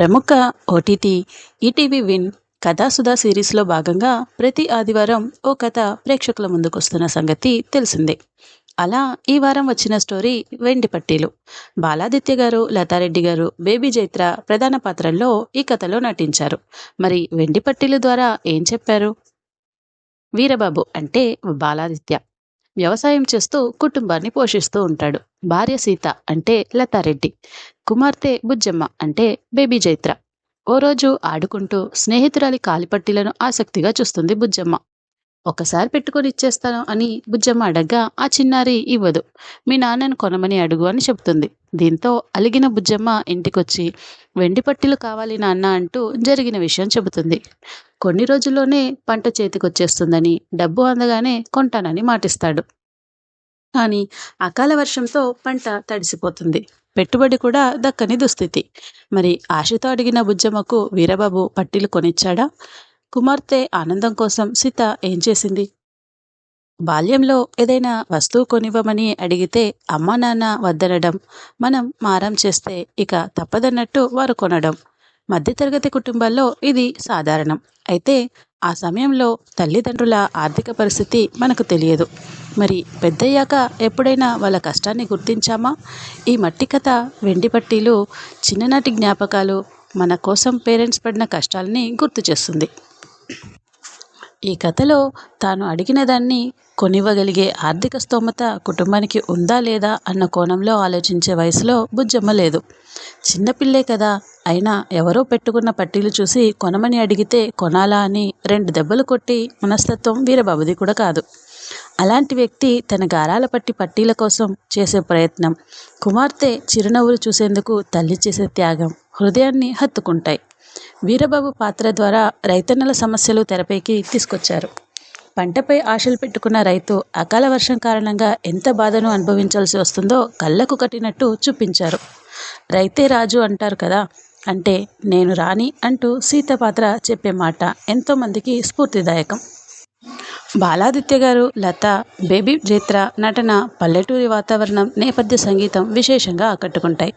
ప్రముఖ OTT ETV win కథాసుధా సిరీస్లో భాగంగా ప్రతి ఆదివారం ఓ కథ ప్రేక్షకుల ముందుకొస్తున్న సంగతి తెలిసిందే. అలా ఈ వారం వచ్చిన స్టోరీ వెండి పట్టీలు. బాలాదిత్య గారు లతారెడ్డి గారు బేబీ జైత్ర ప్రధాన పాత్రల్లో ఈ కథలో నటించారు. మరి వెండి పట్టీలు ద్వారా ఏం చెప్పారు? వీరబాబు అంటే బాలాదిత్య. వ్యవసాయం చేస్తూ కుటుంబాన్ని పోషిస్తూ ఉంటాడు. భార్య సీత అంటే లతారెడ్డి. కుమార్తె బుజ్జమ్మ అంటే బేబీ జైత్ర. ఓ రోజు ఆడుకుంటూ స్నేహితురాలి కాలిపట్టీలను ఆసక్తిగా చూస్తుంది బుజ్జమ్మ. ఒకసారి పెట్టుకొని ఇచ్చేస్తాను అని బుజ్జమ్మ అడగ్గా ఆ చిన్నారి ఇవ్వదు. మీ నాన్నను కొనమని అడుగు అని చెబుతుంది. దీంతో అలిగిన బుజ్జమ్మ ఇంటికొచ్చి వెండి పట్టీలు కావాలి నాన్న అంటూ జరిగిన విషయం చెబుతుంది. కొన్ని రోజుల్లోనే పంట చేతికొచ్చేస్తుందని డబ్బు అందగానే కొంటానని మాటిస్తాడు. కానీ అకాల వర్షంతో పంట తడిసిపోతుంది. పెట్టుబడి కూడా దక్కని దుస్థితి. మరి ఆశతో అడిగిన బుజ్జమ్మకు వీరబాబు పట్టీలు కొనిచ్చాడా? కుమార్తె ఆనందం కోసం సీత ఏం చేసింది? బాల్యంలో ఏదైనా వస్తువు కొనివ్వమని అడిగితే అమ్మా నాన్న వద్దనడం మనం మారం చేస్తే ఇక తప్పదన్నట్టు వారు కొనడం. మధ్యతరగతి కుటుంబాల్లో ఇది సాధారణం. అయితే ఆ సమయంలో తల్లిదండ్రుల ఆర్థిక పరిస్థితి మనకు తెలియదు. మరి పెద్దయ్యాక ఎప్పుడైనా వాళ్ళ కష్టాన్ని గుర్తించామా? ఈ మట్టి కథ వెండి పట్టీలు చిన్ననాటి జ్ఞాపకాలు మన కోసం పేరెంట్స్ పడిన కష్టాలని గుర్తు చేస్తుంది. ఈ కథలో తాను అడిగిన దాన్ని కొనివ్వగలిగే ఆర్థిక స్తోమత కుటుంబానికి ఉందా లేదా అన్న కోణంలో ఆలోచించే వయసులో బుజ్జమ్మ లేదు. చిన్నపిల్లే కదా అయినా ఎవరో పెట్టుకున్న పట్టీలు చూసి కొనమని అడిగితే కొనాలా అని రెండు దెబ్బలు కొట్టి మనస్తత్వం వీరబాబుది కూడా కాదు. అలాంటి వ్యక్తి తన గారాల పట్టి పట్టీల కోసం చేసే ప్రయత్నం కుమార్తె చిరునవ్వులు చూసేందుకు తల్లి చేసే త్యాగం హృదయాన్ని హత్తుకుంటాయి. వీరబాబు పాత్ర ద్వారా రైతన్నల సమస్యలు తెరపైకి తీసుకొచ్చారు. పంటపై ఆశలు పెట్టుకున్న రైతు అకాల వర్షం కారణంగా ఎంత బాధను అనుభవించాల్సి వస్తుందో కళ్ళకు కట్టినట్టు చూపించారు. రైతే రాజు అంటారు కదా అంటే నేను రాని అంటూ సీత పాత్ర చెప్పే మాట ఎంతోమందికి స్ఫూర్తిదాయకం. బాలాదిత్య గారు లత బేబీ జైత్ర నటన పల్లెటూరి వాతావరణం నేపథ్య సంగీతం విశేషంగా ఆకట్టుకుంటాయి.